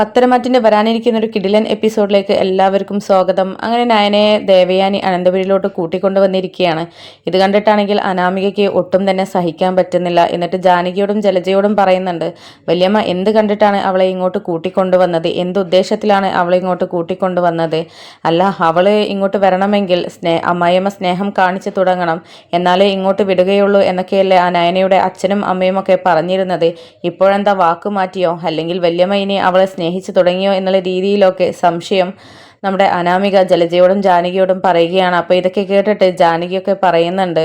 പത്തരമാറ്റിന്റെ വരാനിരിക്കുന്ന ഒരു കിടിലൻ എപ്പിസോഡിലേക്ക് എല്ലാവർക്കും സ്വാഗതം. അങ്ങനെ നയനെ ദേവയാനി അനന്തപുരിയിലോട്ട് കൂട്ടിക്കൊണ്ടുവന്നിരിക്കുകയാണ്. ഇത് കണ്ടിട്ടാണെങ്കിൽ അനാമികയ്ക്ക് ഒട്ടും തന്നെ സഹിക്കാൻ പറ്റുന്നില്ല. എന്നിട്ട് ജാനകിയോടും ജലജയോടും പറയുന്നുണ്ട് വലിയമ്മ എന്ത് കണ്ടിട്ടാണ് അവളെ ഇങ്ങോട്ട് കൂട്ടിക്കൊണ്ടുവന്നത്? എന്ത് ഉദ്ദേശത്തിലാണ് അവളെ ഇങ്ങോട്ട് കൂട്ടിക്കൊണ്ടുവന്നത്? അല്ല അവൾ ഇങ്ങോട്ട് വരണമെങ്കിൽ സ്നേ അമ്മായിയമ്മ സ്നേഹം കാണിച്ചു തുടങ്ങണം. എന്നാലേ ഇങ്ങോട്ട് വിടുകയുള്ളൂ എന്നൊക്കെയല്ലേ ആ നയനയുടെ അച്ഛനും അമ്മയും ഒക്കെ പറഞ്ഞിരുന്നത്. ഇപ്പോഴെന്താ വാക്ക് മാറ്റിയോ? അല്ലെങ്കിൽ വല്യമ്മ ഇനി അവളെ സ്നേഹിച്ചു തുടങ്ങിയോ എന്നുള്ള രീതിയിലൊക്കെ സംശയം നമ്മുടെ അനാമിക ജലജയോടും ജാനകിയോടും പറയുകയാണ്. അപ്പോൾ ഇതൊക്കെ കേട്ടിട്ട് ജാനകിയൊക്കെ പറയുന്നുണ്ട്.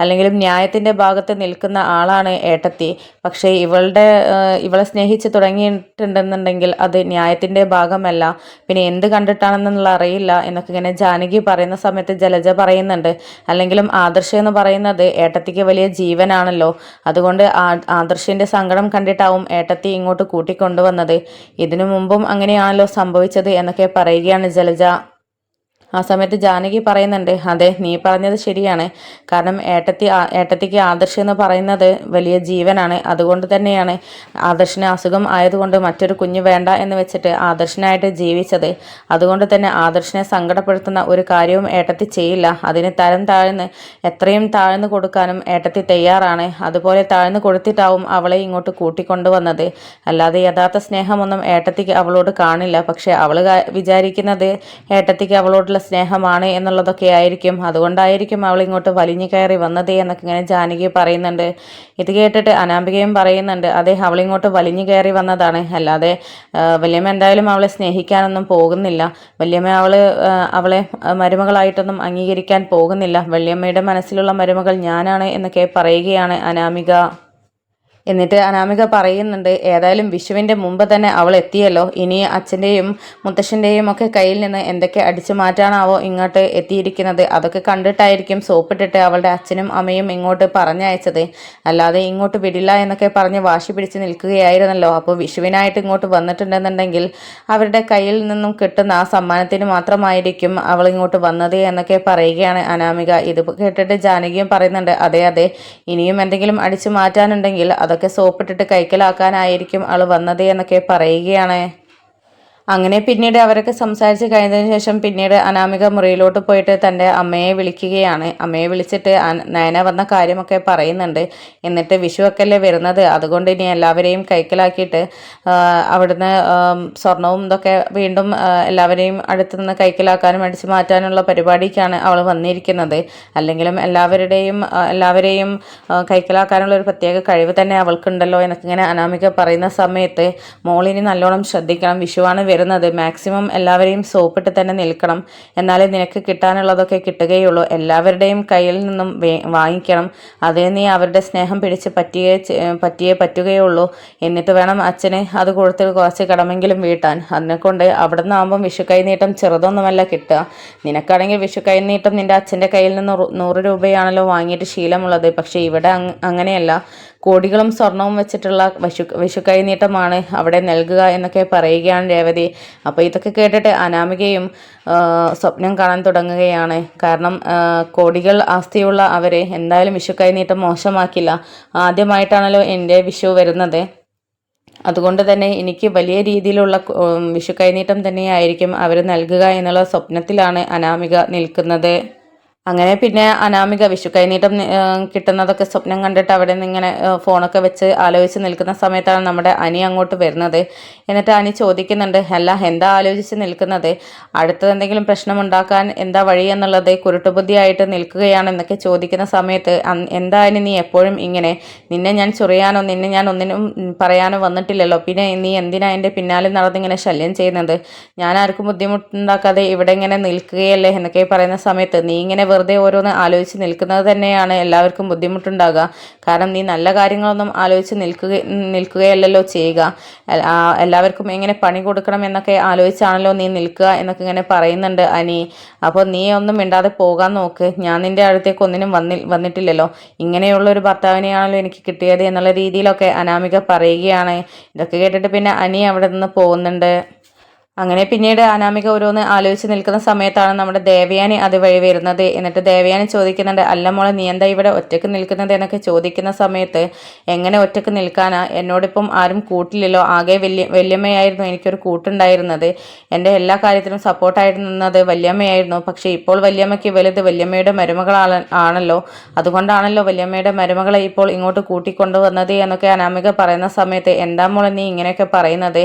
അല്ലെങ്കിലും ന്യായത്തിന്റെ ഭാഗത്ത് നിൽക്കുന്ന ആളാണ് ഏട്ടത്തി. പക്ഷേ ഇവളുടെ ഇവളെ സ്നേഹിച്ച് തുടങ്ങിയിട്ടുണ്ടെന്നുണ്ടെങ്കിൽ അത് ന്യായത്തിന്റെ ഭാഗമല്ല. പിന്നെ എന്ത് കണ്ടിട്ടാണെന്നുള്ള അറിയില്ല എന്നൊക്കെ ഇങ്ങനെ ജാനകി പറയുന്ന സമയത്ത് ജലജ പറയുന്നുണ്ട്. അല്ലെങ്കിലും ആദർശ എന്ന് പറയുന്നത് ഏട്ടത്തിക്ക് വലിയ ജീവനാണല്ലോ. അതുകൊണ്ട് ആദർശിന്റെ സങ്കടം കണ്ടിട്ടാവും ഏട്ടത്തി ഇങ്ങോട്ട് കൂട്ടിക്കൊണ്ടുവന്നത്. ഇതിനു മുമ്പും അങ്ങനെയാണല്ലോ സംഭവിച്ചത് എന്നൊക്കെ പറയുകയാണ് ജലജ ആ സമയത്ത് ജാനകി പറയുന്നുണ്ട് അതെ നീ പറഞ്ഞത് ശരിയാണ്. കാരണം ഏട്ടത്തി ഏട്ടത്തിക്ക് ആദർശ് എന്ന് പറയുന്നത് വലിയ ജീവനാണ്. അതുകൊണ്ട് തന്നെയാണ് ആദർശിന് അസുഖം ആയതുകൊണ്ട് മറ്റൊരു കുഞ്ഞ് വേണ്ട എന്ന് വെച്ചിട്ട് ആദർശനായിട്ട് ജീവിച്ചത്. അതുകൊണ്ട് തന്നെ ആദർശനെ സങ്കടപ്പെടുത്തുന്ന ഒരു കാര്യവും ഏട്ടത്തി ചെയ്യില്ല. അതിന് തരം താഴ്ന്ന് എത്രയും താഴ്ന്നു കൊടുക്കാനും ഏട്ടത്തി തയ്യാറാണ്. അതുപോലെ താഴ്ന്നു കൊടുത്തിട്ടാവും അവളെ ഇങ്ങോട്ട് കൂട്ടിക്കൊണ്ടുവന്നത്. അല്ലാതെ യഥാർത്ഥ സ്നേഹമൊന്നും ഏട്ടത്തിക്ക് അവളോട് കാണില്ല. പക്ഷെ അവൾ വിചാരിക്കുന്നത് ഏട്ടത്തിക്ക് അവളോടുള്ള സ്നേഹമാണ് എന്നുള്ളതൊക്കെ ആയിരിക്കും. അതുകൊണ്ടായിരിക്കും അവൾ ഇങ്ങോട്ട് വലിഞ്ഞു കയറി വന്നത് എന്നൊക്കെ ഇങ്ങനെ ജാനകി പറയുന്നുണ്ട്. ഇത് കേട്ടിട്ട് അനാമികയും പറയുന്നുണ്ട് അതെ അവളിങ്ങോട്ട് വലിഞ്ഞു കയറി വന്നതാണ്. അല്ലാതെ വല്യമ്മ എന്തായാലും അവളെ സ്നേഹിക്കാനൊന്നും പോകുന്നില്ല. വല്യമ്മ അവൾ അവളെ മരുമകളായിട്ടൊന്നും അംഗീകരിക്കാൻ പോകുന്നില്ല. വല്യമ്മയുടെ മനസ്സിലുള്ള മരുമകൾ ഞാനാണ് എന്നൊക്കെ പറയുകയാണ് അനാമിക. എന്നിട്ട് അനാമിക പറയുന്നുണ്ട് ഏതായാലും വിഷുവിന്റെ മുമ്പ് തന്നെ അവൾ എത്തിയല്ലോ. ഇനി അച്ഛന്റെയും മുത്തശ്ശന്റെയും ഒക്കെ കയ്യിൽ നിന്ന് എന്തൊക്കെ അടിച്ചു മാറ്റാനാവോ ഇങ്ങോട്ട് എത്തിയിരിക്കുന്നത്? അതൊക്കെ കണ്ടിട്ടായിരിക്കും സോപ്പിട്ടിട്ട് അവളുടെ അച്ഛനും അമ്മയും ഇങ്ങോട്ട് പറഞ്ഞയച്ചത്. അല്ലാതെ ഇങ്ങോട്ട് വിടില്ല എന്നൊക്കെ പറഞ്ഞ് വാശി പിടിച്ച് നിൽക്കുകയായിരുന്നല്ലോ. അപ്പോൾ വിഷുവിനായിട്ട് ഇങ്ങോട്ട് വന്നിട്ടുണ്ടെന്നുണ്ടെങ്കിൽ അവരുടെ കയ്യിൽ നിന്നും കിട്ടുന്ന ആ സമ്മാനത്തിന് മാത്രമായിരിക്കും അവൾ ഇങ്ങോട്ട് വന്നത് എന്നൊക്കെ പറയുകയാണ് അനാമിക. ഇത് കേട്ടിട്ട് ജാനകിയും പറയുന്നുണ്ട് അതെ അതെ. ഇനിയും എന്തെങ്കിലും അടിച്ചു മാറ്റാനുണ്ടെങ്കിൽ അത് അതൊക്കെ സോപ്പിട്ടിട്ട് കൈക്കലാക്കാനായിരിക്കും ആൾ വന്നത് എന്നൊക്കെ പറയുകയാണ്. അങ്ങനെ പിന്നീട് അവരൊക്കെ സംസാരിച്ച് കഴിഞ്ഞതിന് ശേഷം പിന്നീട് അനാമിക മുറിയിലോട്ട് പോയിട്ട് തന്റെ അമ്മയെ വിളിക്കുകയാണ്. അമ്മയെ വിളിച്ചിട്ട് നയന വന്ന കാര്യമൊക്കെ പറയുന്നുണ്ട്. എന്നിട്ട് വിഷുവൊക്കെയല്ലേ വരുന്നത്? അതുകൊണ്ട് ഇനി എല്ലാവരെയും കൈക്കലാക്കിയിട്ട് അവിടുന്ന് സ്വർണവും ഇതൊക്കെ വീണ്ടും എല്ലാവരെയും അടുത്ത് നിന്ന് കൈക്കലാക്കാനും അടിച്ചു മാറ്റാനുള്ള പരിപാടിക്കാണ് അവൾ വന്നിരിക്കുന്നത്. അല്ലെങ്കിലും എല്ലാവരുടെയും എല്ലാവരെയും കൈക്കലാക്കാനുള്ള ഒരു പ്രത്യേക കഴിവ് തന്നെ അവൾക്കുണ്ടല്ലോ എന്നൊക്കെ ഇങ്ങനെ അനാമിക പറയുന്ന സമയത്ത് മോളിനി നല്ലോണം ശ്രദ്ധിക്കണം. വിഷുവാണ് വരുന്നത് മാക്സിമം എല്ലാവരെയും സോപ്പിട്ട് തന്നെ നിൽക്കണം. എന്നാലേ നിനക്ക് കിട്ടാനുള്ളതൊക്കെ കിട്ടുകയുള്ളൂ. എല്ലാവരുടെയും കയ്യിൽ നിന്നും വാങ്ങിക്കണം. അതിന് നീ അവരുടെ സ്നേഹം പിടിച്ച് പറ്റിയേ പറ്റിയേ പറ്റുകയുള്ളൂ. എന്നിട്ട് വേണം അച്ഛനെ അത് കൊടുത്ത് കുറച്ച് കടമെങ്കിലും വീട്ടാൻ. അതിനെക്കൊണ്ട് അവിടെ നിന്നാകുമ്പം വിഷു കൈനീട്ടം ചെറുതൊന്നുമല്ല കിട്ടുക. നിനക്കാണെങ്കിൽ വിഷു കൈനീട്ടം നിന്റെ അച്ഛന്റെ കയ്യിൽ നിന്ന് നൂറ് രൂപയാണല്ലോ വാങ്ങിയിട്ട് ശീലമുള്ളത്. പക്ഷേ ഇവിടെ അങ്ങനെയല്ല. കോടികളും സ്വർണവും വെച്ചിട്ടുള്ള വിഷു വിഷുക്കൈനീട്ടമാണ് അവിടെ നൽകുക എന്നൊക്കെ പറയുകയാണ് രേവതി. അപ്പോൾ ഇതൊക്കെ കേട്ടിട്ട് അനാമികയും സ്വപ്നം കാണാൻ തുടങ്ങുകയാണ്. കാരണം കോടികൾ ആസ്തിയുള്ള അവരെ എന്തായാലും വിഷുക്കൈനീട്ടം മോശമാക്കില്ല. ആദ്യമായിട്ടാണല്ലോ എന്റെ വിഷു വരുന്നത്. അതുകൊണ്ട് തന്നെ എനിക്ക് വലിയ രീതിയിലുള്ള വിഷു കൈനീട്ടം തന്നെയായിരിക്കും അവർ നൽകുക എന്നുള്ള സ്വപ്നത്തിലാണ് അനാമിക നിൽക്കുന്നത്. അങ്ങനെ പിന്നെ അനാമിക വിഷു കൈനീട്ടം കിട്ടുന്നതൊക്കെ സ്വപ്നം കണ്ടിട്ട് അവിടെ നിന്ന് ഇങ്ങനെ ഫോണൊക്കെ വെച്ച് ആലോചിച്ച് നിൽക്കുന്ന സമയത്താണ് നമ്മുടെ അനി അങ്ങോട്ട് വരുന്നത്. എന്നിട്ട് അനി ചോദിക്കുന്നുണ്ട് അല്ല എന്താ ആലോചിച്ച് നിൽക്കുന്നത്? അടുത്തത് എന്തെങ്കിലും പ്രശ്നമുണ്ടാക്കാൻ എന്താ വഴി എന്നുള്ളത് കുരുട്ടുബുദ്ധിയായിട്ട് നിൽക്കുകയാണ് എന്നൊക്കെ ചോദിക്കുന്ന സമയത്ത് എന്താ അനി നീ എപ്പോഴും ഇങ്ങനെ? നിന്നെ ഞാൻ ചൊറിയാനോ നിന്നെ ഞാൻ ഒന്നിനും പറയാനോ വന്നിട്ടില്ലല്ലോ. പിന്നെ നീ എന്തിനാ എന്റെ പിന്നാലെ നടന്നിങ്ങനെ ശല്യം ചെയ്യുന്നത്? ഞാൻ ആർക്കും ബുദ്ധിമുട്ടുണ്ടാക്കാതെ ഇവിടെ ഇങ്ങനെ നിൽക്കുകയല്ലേ എന്നൊക്കെ പറയുന്ന സമയത്ത് നീ ഇങ്ങനെ വെറുതെ ഓരോന്ന് ആലോചിച്ച് നിൽക്കുന്നത് തന്നെയാണ് എല്ലാവർക്കും ബുദ്ധിമുട്ടുണ്ടാകുക. കാരണം നീ നല്ല കാര്യങ്ങളൊന്നും ആലോചിച്ച് നിൽക്കുക നിൽക്കുകയല്ലല്ലോ ചെയ്യുക. എല്ലാവർക്കും എങ്ങനെ പണി കൊടുക്കണം എന്നൊക്കെ ആലോചിച്ചാണല്ലോ നീ നിൽക്കുക എന്നൊക്കെ ഇങ്ങനെ പറയുന്നുണ്ട് അനി. അപ്പോൾ നീ ഒന്നും മിണ്ടാതെ പോകാൻ നോക്ക്. ഞാൻ നിന്റെ അടുത്തേക്ക് ഒന്നിനും വന്നി വന്നിട്ടില്ലല്ലോ. ഇങ്ങനെയുള്ള ഒരു ഭർത്താവിനെയാണല്ലോ എനിക്ക് കിട്ടിയത് എന്നുള്ള രീതിയിലൊക്കെ അനാമിക പറയുകയാണ്. ഇതൊക്കെ കേട്ടിട്ട് പിന്നെ അനി അവിടെ നിന്ന് പോകുന്നുണ്ട്. അങ്ങനെ പിന്നീട് അനാമിക ഓരോന്ന് ആലോചിച്ച് നിൽക്കുന്ന സമയത്താണ് നമ്മുടെ ദേവയാനി അതുവഴി വരുന്നത്. എന്നിട്ട് ദേവയാനി ചോദിക്കുന്നുണ്ട് അല്ല മോളെ നീ എന്താ ഇവിടെ ഒറ്റയ്ക്ക് നിൽക്കുന്നത്? എന്നൊക്കെ ചോദിക്കുന്ന സമയത്ത് എങ്ങനെ ഒറ്റയ്ക്ക് നിൽക്കാനാ? എന്നോടിപ്പം ആരും കൂട്ടില്ലല്ലോ. ആകെ വല്യ വല്യമ്മയായിരുന്നു എനിക്കൊരു കൂട്ടുണ്ടായിരുന്നത്. എന്റെ എല്ലാ കാര്യത്തിലും സപ്പോർട്ടായിട്ട് നിന്നത് വല്യമ്മയായിരുന്നു. പക്ഷേ ഇപ്പോൾ വല്യമ്മയ്ക്ക് വലുത് വല്യമ്മയുടെ മരുമകളാണ് ആണല്ലോ. അതുകൊണ്ടാണല്ലോ വല്യമ്മയുടെ മരുമകളെ ഇപ്പോൾ ഇങ്ങോട്ട് കൂട്ടിക്കൊണ്ടുവന്നത് എന്നൊക്കെ അനാമിക പറയുന്ന സമയത്ത് എന്താ മോളെ നീ ഇങ്ങനെയൊക്കെ പറയുന്നത്?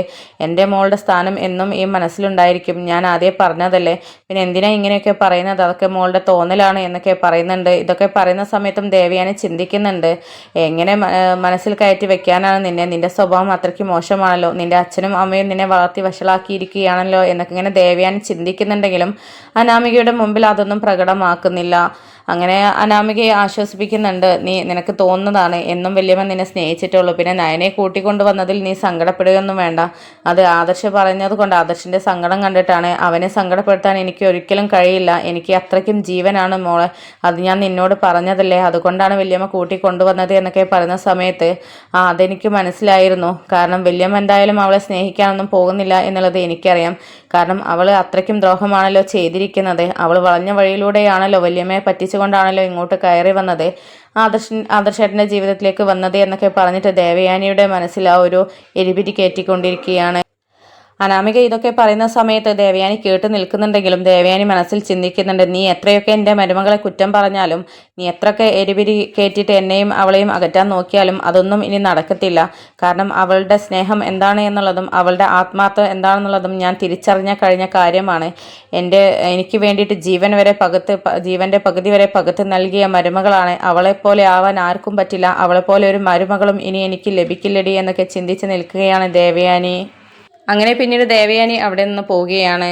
എന്റെ മോളുടെ സ്ഥാനം എന്നും ഈ മനസ്സിലുണ്ടായിരിക്കും. ഞാൻ ആദ്യം പറഞ്ഞതല്ലേ? പിന്നെ എന്തിനാ ഇങ്ങനെയൊക്കെ പറയുന്നത്? അതൊക്കെ മോളുടെ തോന്നലാണ് എന്നൊക്കെ പറയുന്നുണ്ട്. ഇതൊക്കെ പറയുന്ന സമയത്തും ദേവയാനി ചിന്തിക്കുന്നുണ്ട്. എങ്ങനെ മനസ്സിൽ കയറ്റി വെക്കാനാണ് നിന്നെ? നിന്റെ സ്വഭാവം അത്രയ്ക്ക് മോശമാണല്ലോ. നിന്റെ അച്ഛനും അമ്മയും നിന്നെ വളർത്തി വഷളാക്കിയിരിക്കുകയാണല്ലോ എന്നൊക്കെ ഇങ്ങനെ ദേവയാനി ചിന്തിക്കുന്നുണ്ടെങ്കിലും അനാമികയുടെ മുമ്പിൽ അതൊന്നും പ്രകടമാക്കുന്നില്ല. അങ്ങനെ അനാമികയെ ആശ്വസിപ്പിക്കുന്നുണ്ട്. നീ നിനക്ക് തോന്നുന്നതാണ്. എന്നും വലിയമ്മ നിന്നെ സ്നേഹിച്ചിട്ടുള്ളൂ. പിന്നെ നയനെ കൂട്ടിക്കൊണ്ട് വന്നതിൽ നീ സങ്കടപ്പെടുകയൊന്നും വേണ്ട. അത് ആദർശ് പറഞ്ഞത് കൊണ്ട് ആദർശിന്റെ സങ്കടം കണ്ടിട്ടാണ്. അവനെ സങ്കടപ്പെടുത്താൻ എനിക്ക് ഒരിക്കലും കഴിയില്ല. എനിക്ക് അത്രയ്ക്കും ജീവനാണ് മോളെ. അത് ഞാൻ നിന്നോട് പറഞ്ഞതല്ലേ? അതുകൊണ്ടാണ് വല്യമ്മ കൂട്ടിക്കൊണ്ടുവന്നത് എന്നൊക്കെ പറയുന്ന സമയത്ത് ആ അതെനിക്ക് മനസ്സിലായിരുന്നു. കാരണം വല്യമ്മ എന്തായാലും അവളെ സ്നേഹിക്കാനൊന്നും പോകുന്നില്ല എന്നുള്ളത് എനിക്കറിയാം. കാരണം അവൾ അത്രയ്ക്കും ദ്രോഹമാണല്ലോ ചെയ്തിരിക്കുന്നത്. അവൾ വളഞ്ഞ വഴിയിലൂടെയാണല്ലോ വല്യമ്മയെ പറ്റിച്ചുകൊണ്ടാണല്ലോ ഇങ്ങോട്ട് കയറി വന്നത്. ആദർശൻ ആദർശേട്ടന്റെ ജീവിതത്തിലേക്ക് വന്നത് എന്നൊക്കെ പറഞ്ഞിട്ട് ദേവയാനിയുടെ മനസ്സിൽ ആ ഒരു എരിപിരി കയറ്റിക്കൊണ്ടിരിക്കുകയാണ് അനാമിക ഇതൊക്കെ പറയുന്ന സമയത്ത് ദേവയാനി കേട്ട് നിൽക്കുന്നുണ്ടെങ്കിലും ദേവയാനി മനസ്സിൽ ചിന്തിക്കുന്നുണ്ട് നീ എത്രയൊക്കെ എന്റെ മരുമകളെ കുറ്റം പറഞ്ഞാലും നീ എത്രയൊക്കെ എരിപിരി കയറ്റിയിട്ട് എന്നെയും അവളെയും അകറ്റാൻ നോക്കിയാലും അതൊന്നും ഇനി നടക്കത്തില്ല. കാരണം അവളുടെ സ്നേഹം എന്താണ് എന്നുള്ളതും അവളുടെ ആത്മാർത്ഥം എന്താണെന്നുള്ളതും ഞാൻ തിരിച്ചറിഞ്ഞ കഴിഞ്ഞ കാര്യമാണ്. എന്റെ എനിക്ക് വേണ്ടിയിട്ട് ജീവൻ വരെ പകുത്ത് ജീവന്റെ പകുതി വരെ പകുത്ത് നൽകിയ മരുമകളാണ്. അവളെപ്പോലെ ആവാൻ ആർക്കും പറ്റില്ല. അവളെപ്പോലെ ഒരു മരുമകളും ഇനി എനിക്ക് ലഭിക്കില്ലടി എന്നൊക്കെ ചിന്തിച്ച് നിൽക്കുകയാണ് ദേവയാനി. അങ്ങനെ പിന്നീട് ദേവയാനി അവിടെ നിന്ന് പോവുകയാണ്.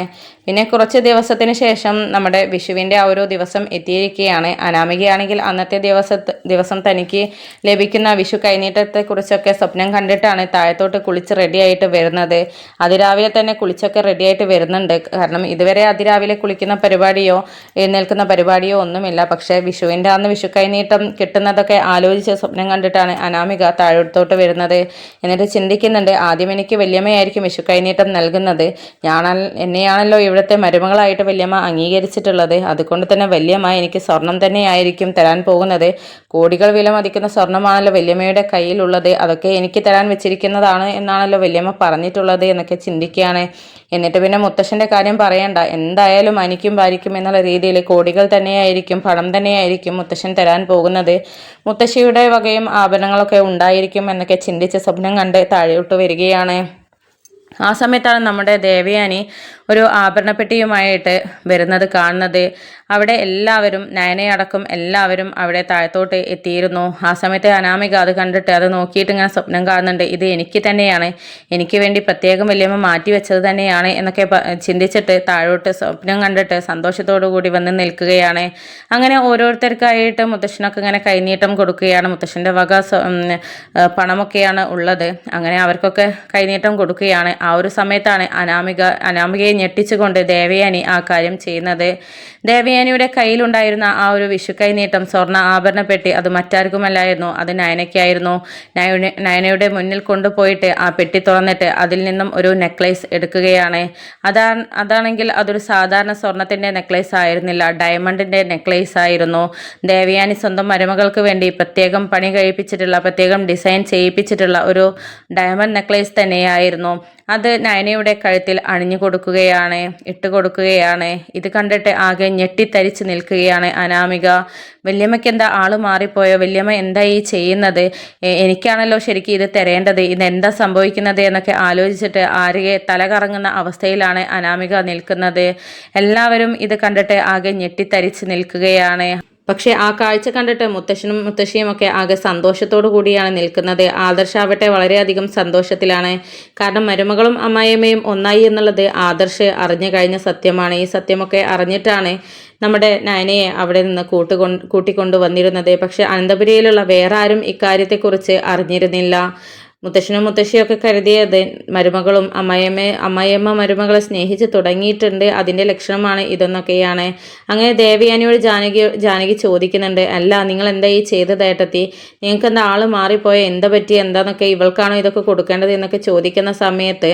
പിന്നെ കുറച്ച് ദിവസത്തിന് ശേഷം നമ്മുടെ വിഷുവിന്റെ ആ ഒരു ദിവസം എത്തിയിരിക്കുകയാണ്. അനാമികയാണെങ്കിൽ അന്നത്തെ ദിവസ ദിവസം തനിക്ക് ലഭിക്കുന്ന വിഷു കൈനീട്ടത്തെക്കുറിച്ചൊക്കെ സ്വപ്നം കണ്ടിട്ടാണ് താഴത്തോട്ട് കുളിച്ച് റെഡിയായിട്ട് വരുന്നത്. അതിരാവിലെ തന്നെ കുളിച്ചൊക്കെ റെഡിയായിട്ട് വരുന്നുണ്ട്. കാരണം ഇതുവരെ അതിരാവിലെ കുളിക്കുന്ന പരിപാടിയോ എഴുന്നേൽക്കുന്ന പരിപാടിയോ ഒന്നുമില്ല. പക്ഷേ വിഷുവിന്റെ അന്ന് വിഷു കൈനീട്ടം കിട്ടുന്നതൊക്കെ ആലോചിച്ച് സ്വപ്നം കണ്ടിട്ടാണ് അനാമിക താഴത്തോട്ട് വരുന്നത്. എന്നിട്ട് ചിന്തിക്കുന്നുണ്ട് ആദ്യം എനിക്ക് വല്യമ്മയായിരിക്കും വിഷു കൈനീട്ടം നൽകുന്നത്. ഞാൻ എന്നെയാണല്ലോ ഇവിടെ ഇവിടുത്തെ മരുമകളായിട്ട് വല്യമ്മ അംഗീകരിച്ചിട്ടുള്ളത്. അതുകൊണ്ട് തന്നെ വല്യമ്മ എനിക്ക് സ്വർണം തന്നെയായിരിക്കും തരാൻ പോകുന്നത്. കോടികൾ വില മതിക്കുന്ന സ്വർണമാണല്ലോ വല്യമ്മയുടെ കയ്യിലുള്ളത്. അതൊക്കെ എനിക്ക് തരാൻ വെച്ചിരിക്കുന്നതാണ് എന്നാണല്ലോ വല്യമ്മ പറഞ്ഞിട്ടുള്ളത് എന്നൊക്കെ ചിന്തിക്കുകയാണ്. എന്നിട്ട് പിന്നെ മുത്തശ്ശന്റെ കാര്യം പറയണ്ട. എന്തായാലും അനിക്കും ഭാരിക്കും എന്നുള്ള രീതിയിൽ കോടികൾ തന്നെയായിരിക്കും പണം തന്നെയായിരിക്കും മുത്തശ്ശൻ തരാൻ പോകുന്നത്. മുത്തശ്ശിയുടെ വകയും ആഭരണങ്ങളൊക്കെ ഉണ്ടായിരിക്കും എന്നൊക്കെ ചിന്തിച്ച് സ്വപ്നം കണ്ട് താഴോട്ട് വരികയാണ്. ആ സമയത്താണ് നമ്മുടെ ദേവയാനി ഒരു ആഭരണപ്പെട്ടിയുമായിട്ട് വരുന്നത് കാണുന്നത്. അവിടെ എല്ലാവരും നയനയടക്കം എല്ലാവരും അവിടെ താഴത്തോട്ട് എത്തിയിരുന്നു. ആ സമയത്ത് അനാമിക അത് കണ്ടിട്ട് അത് നോക്കിയിട്ട് ഇങ്ങനെ സ്വപ്നം കാണുന്നുണ്ട്. ഇത് എനിക്ക് തന്നെയാണ്. എനിക്ക് വേണ്ടി പ്രത്യേകം വലിയമ്മ മാറ്റി വെച്ചത് തന്നെയാണ് എന്നൊക്കെ ചിന്തിച്ചിട്ട് താഴോട്ട് സ്വപ്നം കണ്ടിട്ട് സന്തോഷത്തോടു കൂടി വന്ന് നിൽക്കുകയാണ്. അങ്ങനെ ഓരോരുത്തർക്കായിട്ട് മുത്തശ്ശനൊക്കെ ഇങ്ങനെ കൈനീട്ടം കൊടുക്കുകയാണ്. മുത്തശ്ശന്റെ വക പണമൊക്കെയാണ് ഉള്ളത്. അങ്ങനെ അവർക്കൊക്കെ കൈനീട്ടം കൊടുക്കുകയാണ്. ആ ഒരു സമയത്താണ് അനാമിക അനാമികയെ ഞെട്ടിച്ചുകൊണ്ട് ദേവയാനി ആ കാര്യം ചെയ്യുന്നത്. ദേവയാനിയുടെ കയ്യിലുണ്ടായിരുന്ന ആ ഒരു വിഷുക്കൈ നീട്ടം സ്വർണ ആഭരണപ്പെട്ടി അത് മറ്റാർക്കുമല്ലായിരുന്നു. അത് നയനയ്ക്കായിരുന്നു. നയനയുടെ മുന്നിൽ കൊണ്ടുപോയിട്ട് ആ പെട്ടി തുറന്നിട്ട് അതിൽ നിന്നും ഒരു നെക്ലേസ് എടുക്കുകയാണ്. അതാ അതാണെങ്കിൽ അതൊരു സാധാരണ സ്വർണത്തിന്റെ നെക്ലേസ് ആയിരുന്നില്ല. ഡയമണ്ടിന്റെ നെക്ലേസ് ആയിരുന്നു. ദേവയാനി സ്വന്തം മരുമകൾക്ക് വേണ്ടി പ്രത്യേകം പണി കഴിപ്പിച്ചിട്ടുള്ള പ്രത്യേകം ഡിസൈൻ ചെയ്യിപ്പിച്ചിട്ടുള്ള ഒരു ഡയമണ്ട് നെക്ലേസ് തന്നെയായിരുന്നു. അത് നയനയുടെ കഴുത്തിൽ അണിഞ്ഞു കൊടുക്കുകയാണ് ഇട്ട് കൊടുക്കുകയാണ്. ഇത് കണ്ടിട്ട് ആകെ ഞെട്ടിത്തരിച്ച് നിൽക്കുകയാണ് അനാമിക. വല്യമ്മയ്ക്ക് എന്താ ആൾ മാറിപ്പോയോ? വല്യമ്മ എന്താ ഈ ചെയ്യുന്നത്? എനിക്കാണല്ലോ ശരിക്കും ഇത് തരേണ്ടത്. ഇത് എന്താ സംഭവിക്കുന്നത്? എന്നൊക്കെ ആലോചിച്ചിട്ട് ആരുകെ തല കറങ്ങുന്ന അവസ്ഥയിലാണ് അനാമിക നിൽക്കുന്നത്. എല്ലാവരും ഇത് കണ്ടിട്ട് ആകെ ഞെട്ടിത്തരിച്ച് നിൽക്കുകയാണ്. പക്ഷേ ആ കാഴ്ച കണ്ടിട്ട് മുത്തശ്ശനും മുത്തശ്ശിയും ഒക്കെ ആകെ സന്തോഷത്തോടു കൂടിയാണ് നിൽക്കുന്നത്. ആദർശാവട്ടെ വളരെയധികം സന്തോഷത്തിലാണ്. കാരണം മരുമകളും അമ്മായിയമ്മയും ഒന്നായി എന്നുള്ളത് ആദർശ് അറിഞ്ഞു കഴിഞ്ഞ സത്യമാണ്. ഈ സത്യമൊക്കെ അറിഞ്ഞിട്ടാണ് നമ്മുടെ നയനയെ അവിടെ നിന്ന് കൂട്ടുകൊ കൂട്ടിക്കൊണ്ടു വന്നിരുന്നത് പക്ഷെ അനന്തപുരിയിലുള്ള വേറെ ആരും ഇക്കാര്യത്തെക്കുറിച്ച് അറിഞ്ഞിരുന്നില്ല. മുത്തശ്ശനും മുത്തശ്ശിയൊക്കെ കരുതിയത് മരുമകളും അമ്മയമ്മ അമ്മയമ്മ മരുമകളെ സ്നേഹിച്ച് തുടങ്ങിയിട്ടുണ്ട്. അതിന്റെ ലക്ഷണമാണ് ഇതെന്നൊക്കെയാണ്. അങ്ങനെ ദേവയാനിയോട് ജാനകി ജാനകി ചോദിക്കുന്നുണ്ട് അല്ല നിങ്ങൾ എന്താ ഈ ചെയ്തത് ഏട്ടത്തി? നിങ്ങൾക്ക് എന്താ ആൾ മാറിപ്പോയ? എന്താ പറ്റി? എന്താന്നൊക്കെ ഇവൾക്കാണോ ഇതൊക്കെ കൊടുക്കേണ്ടത്? എന്നൊക്കെ ചോദിക്കുന്ന സമയത്ത്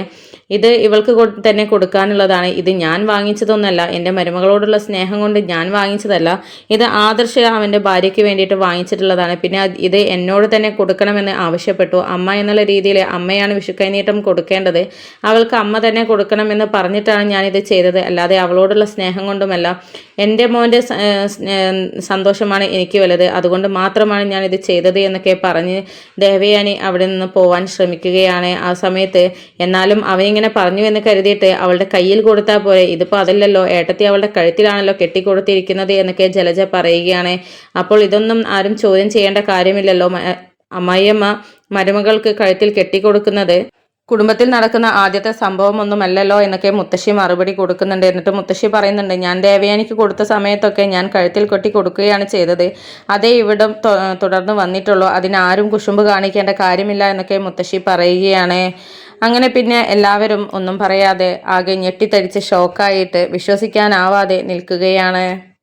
ഇത് ഇവൾക്ക് തന്നെ കൊടുക്കാനുള്ളതാണ്. ഇത് ഞാൻ വാങ്ങിച്ചതൊന്നല്ല. എന്റെ മരുമകളോടുള്ള സ്നേഹം കൊണ്ട് ഞാൻ വാങ്ങിച്ചതല്ല. ഇത് ആദർശ അവന്റെ ഭാര്യയ്ക്ക് വേണ്ടിയിട്ട് വാങ്ങിച്ചിട്ടുള്ളതാണ്. പിന്നെ ഇത് എന്നോട് തന്നെ കൊടുക്കണമെന്ന് ആവശ്യപ്പെട്ടു. അമ്മ എന്നുള്ള രീതിയിൽ അമ്മയാണ് വിഷുക്കൈനീട്ടം കൊടുക്കേണ്ടത്. അവൾക്ക് അമ്മ തന്നെ കൊടുക്കണമെന്ന് പറഞ്ഞിട്ടാണ് ഞാനിത് ചെയ്തത്. അല്ലാതെ അവളോടുള്ള സ്നേഹം കൊണ്ടുമല്ല. എന്റെ മോന്റെ സന്തോഷമാണ് എനിക്ക് വലുത്. അതുകൊണ്ട് മാത്രമാണ് ഞാനിത് ചെയ്തത് എന്നൊക്കെ പറഞ്ഞ് ദേവയാനി അവിടെ നിന്ന് പോവാൻ ശ്രമിക്കുകയാണ് ആ സമയത്ത്. എന്നാലും അവനിങ്ങനെ പറഞ്ഞു എന്ന് കരുതിയിട്ട് അവളുടെ കയ്യിൽ കൊടുത്താൽ പോലെ ഇതിപ്പോൾ അതല്ലല്ലോ. ഏട്ടത്തി അവളുടെ കഴുത്തിലാണല്ലോ കെട്ടിക്കൊടുത്തിരിക്കുന്നത് എന്നൊക്കെ ജലജ പറയുകയാണ്. അപ്പോൾ ഇതൊന്നും ആരും ചോദ്യം ചെയ്യേണ്ട കാര്യമില്ലല്ലോ അമ്മായിയമ്മ മരുമകൾക്ക് കഴുത്തിൽ കെട്ടിക്കൊടുക്കുന്നത്. കുടുംബത്തിൽ നടക്കുന്ന ആദ്യത്തെ സംഭവമൊന്നുമല്ലല്ലോ എന്നൊക്കെ മുത്തശ്ശി മറുപടി കൊടുക്കുന്നുണ്ട്. എന്നിട്ട് മുത്തശ്ശി പറയുന്നുണ്ട് ഞാൻ ദേവയാനിക്ക് കൊടുത്ത സമയത്തൊക്കെ ഞാൻ കഴുത്തിൽ കൊട്ടി കൊടുക്കുകയാണ് ചെയ്തത്. അതേ ഇവിടം തുടർന്ന് വന്നിട്ടുള്ളൂ. അതിനാരും കുശുമ്പ് കാണിക്കേണ്ട കാര്യമില്ല എന്നൊക്കെ മുത്തശ്ശി പറയുകയാണ്. അങ്ങനെ പിന്നെ എല്ലാവരും ഒന്നും പറയാതെ ആകെ ഞെട്ടിത്തരിച്ച് ഷോക്കായിട്ട് വിശ്വസിക്കാനാവാതെ നിൽക്കുകയാണ്.